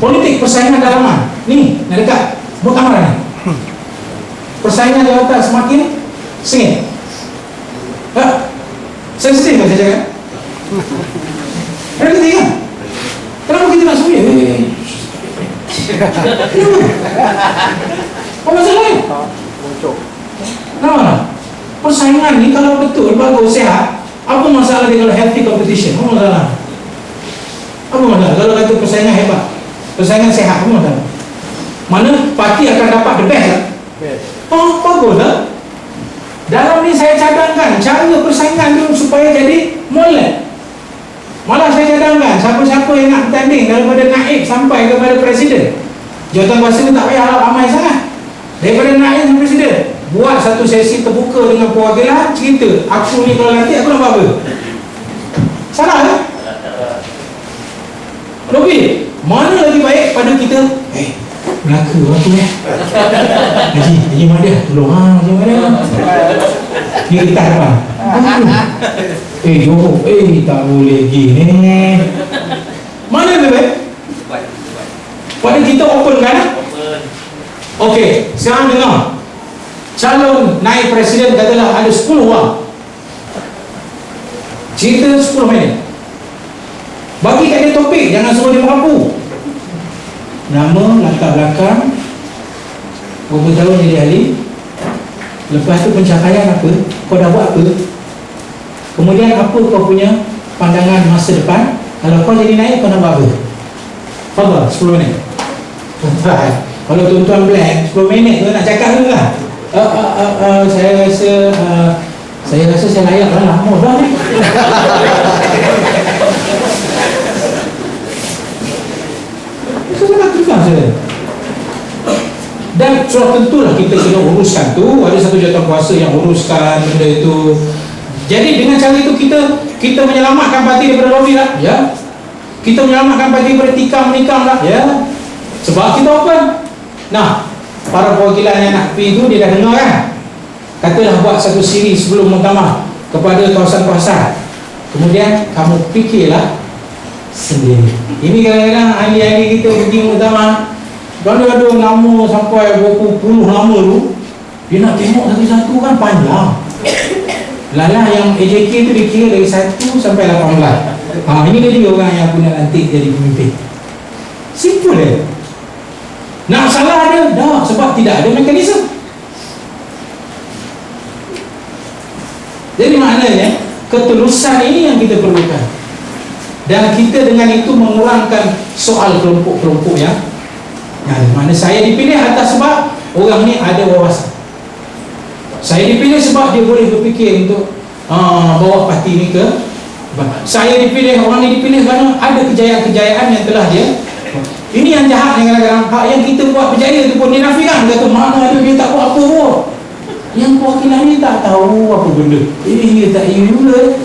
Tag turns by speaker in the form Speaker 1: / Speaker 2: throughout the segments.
Speaker 1: politik persaingan dalaman ni nak dekat. Muktamar ni persaingan jawatan semakin sengit. Ha? sensitif kan saya cakap ada kita kan kenapa kita nak sembunyi? Eh, eh, kenapa apa masalah ni kenapa persaingan ni kalau betul bagus sehat apa masalah dia kalau healthy competition? Apa masalah? Apa masalah? Kalau kata persaingan hebat persaingan sehat apa masalah mana parti akan dapat the best lah oh bagus lah dalam ni saya cadangkan cara persaingan tu supaya jadi molek. Malah saya cadangkan siapa-siapa yang nak bertanding daripada naib sampai kepada presiden. Jawatan kuasa ni tak payah ramai sangat. Daripada naib sampai presiden. Buat satu sesi terbuka dengan perwakilan cerita. Aku ni kalau nanti aku nak buat apa? Salah kan Robi, mana lagi baik pada kita? Eh, Melaka orang tu eh Haji, Haji Madia Tolong ha, Haji Madia. Dia kita depan Eh, Johor Eh, tak boleh gini. Mana lebih baik? Pada kita open kan? Okey, sekarang dengar. Calon naik presiden katalah ada 10 orang. Cerita 10 minit. Bagi kat dia topik, jangan suruh dia mengaku Nama, latar belakang Berapa tahun jadi ahli. Lepas tu pencapaian apa? Kau dah buat apa? Kemudian apa kau punya Pandangan masa depan? Kalau kau jadi naik kau nak buat apa? Fadal, 10 minit. Kalau tuan-tuan blank 10 minit tu nak cakap dulu lah? Uh, uh, uh, uh, Saya rasa uh, Saya rasa saya layak lah Lama dah ni Itu sangat tegas saya sudah tentulah kita kena uruskan tu. Ada satu jawatan kuasa yang uruskan benda itu jadi dengan cara itu kita kita menyelamatkan parti daripada lobby lah ya. Kita menyelamatkan parti daripada tikam menikam lah ya. Sebab kita open nah para perwakilan yang nak pergi tu dia dah dengar kan? Katalah buat satu siri sebelum muktamar kepada kawasan-kawasan kemudian kamu fikirlah sendiri. Ini kadang-kadang ahli-ahli kita pergi muktamar ada nama sampai berapa puluh nama tu dia nak tengok satu-satu kan panjang. Lala yang AJK tu dia kira dari 1 sampai 18 ha, ini dia juga orang yang nak lantik jadi pemimpin. Simple dia. Nak salah ada? dah sebab tidak ada mekanisme. Jadi maknanya ketelusan ini yang kita perlukan. Dan kita dengan itu mengurangkan soal kelompok-kelompok yang Nah, mana saya dipilih atas sebab orang ni ada wawasan. Saya dipilih sebab dia boleh berfikir untuk uh, bawa parti ni ke. Saya dipilih, orang ni dipilih kerana ada kejayaan-kejayaan yang telah dia ini yang jahat yang kadang-kadang. Hak yang kita buat berjaya tu pun dia nafikan. Kata mana ada dia tak buat apa pun. Yang perwakilan ni tak tahu apa benda. Ini dia tak ingin pula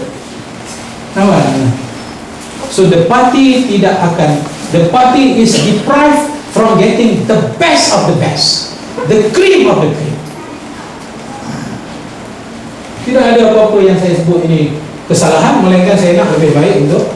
Speaker 1: nampak so the party tidak akan the party is deprived from getting the best of the best. The cream of the cream. Tidak ada apa-apa yang saya sebut ini kesalahan melainkan saya nak lebih baik untuk